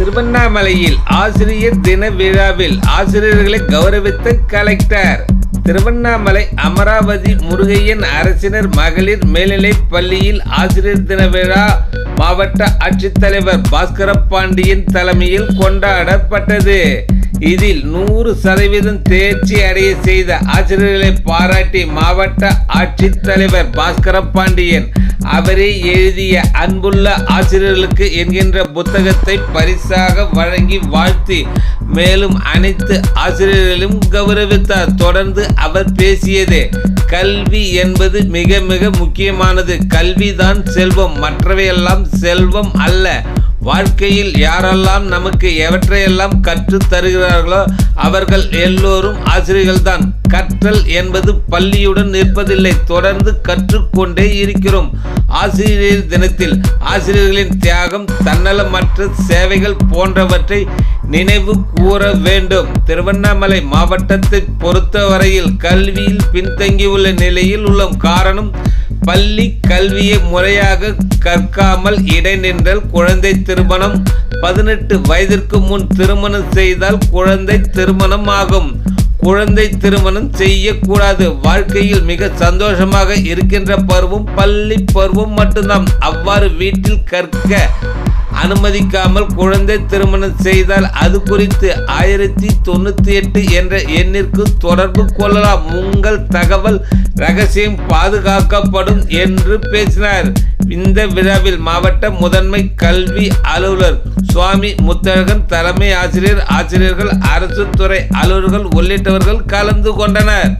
திருவண்ணாமலையில் ஆசிரியர் தின விழாவில் ஆசிரியர்களை கௌரவித்த கலெக்டர். திருவண்ணாமலை அமராவதி முருகையன் அரசினர் மகளிர் மேல்நிலைப் பள்ளியில் ஆசிரியர் தின விழா மாவட்ட ஆட்சித்தலைவர் பாஸ்கர பாண்டியன் தலைமையில் கொண்டாடப்பட்டது. இதில் நூறு சதவீதம் தேர்ச்சி அடைய செய்த ஆசிரியர்களை பாராட்டி மாவட்ட ஆட்சித்தலைவர் பாஸ்கர பாண்டியன் அவரே எழுதிய அன்புள்ள ஆசிரியர்களுக்கு என்கின்ற புத்தகத்தை பரிசாக வழங்கி வாழ்த்தி மேலும் அனைத்து ஆசிரியர்களையும் கௌரவித்தார். தொடர்ந்து அவர் பேசியது கல்வி என்பது மிக மிக முக்கியமானது. கல்விதான் செல்வம். மற்றவையெல்லாம் செல்வம் அல்ல. வாழ்க்கையில் யாரெல்லாம் நமக்கு எவற்றையெல்லாம் கற்றுத் தருகிறார்களோ அவர்கள் எல்லோரும் ஆசிரியர்கள்தான். கற்றல் என்பது பள்ளியுடன் நிற்பதில்லை தொடர்ந்து கற்றுக்கொண்டே இருக்கிறோம். ஆசிரியர் தினத்தில் ஆசிரியர்களின் தியாகம் தன்னலமற்ற சேவைகள் போன்றவற்றை நினைவு கூற வேண்டும். திருவண்ணாமலை மாவட்டத்தை பொறுத்தவரையில் கல்வியில் பின்தங்கியுள்ள நிலையில் உள்ள காரணம் பள்ளி கல்வியை முறையாக கற்காமல் இடைநின்றல் குழந்தை திருமணம். பதினெட்டு வயதிற்கு முன் திருமணம் செய்தால் குழந்தை திருமணம் ஆகும். குழந்தை திருமணம் செய்யக்கூடாது. வாழ்க்கையில் மிக சந்தோஷமாக இருக்கின்ற பருவம் பள்ளி பருவம் மட்டும்தான். அவ்வாறு வீட்டில் கற்க அனுமதிக்காமல் குழந்தை திருமணம் செய்தால் அது குறித்து ஆயிரத்தி தொண்ணூற்றி எட்டு என்ற எண்ணிற்கு தொடர்பு கொள்ளலாம். உங்கள் தகவல் ரகசியம் பாதுகாக்கப்படும் என்று பேசினார். இந்த விழாவில் மாவட்ட முதன்மை கல்வி அலுவலர் சுவாமி முத்தழகன் தலைமை ஆசிரியர் ஆசிரியர்கள் அரசு துறை அலுவலர்கள் உள்ளிட்டவர்கள் கலந்து கொண்டனர்.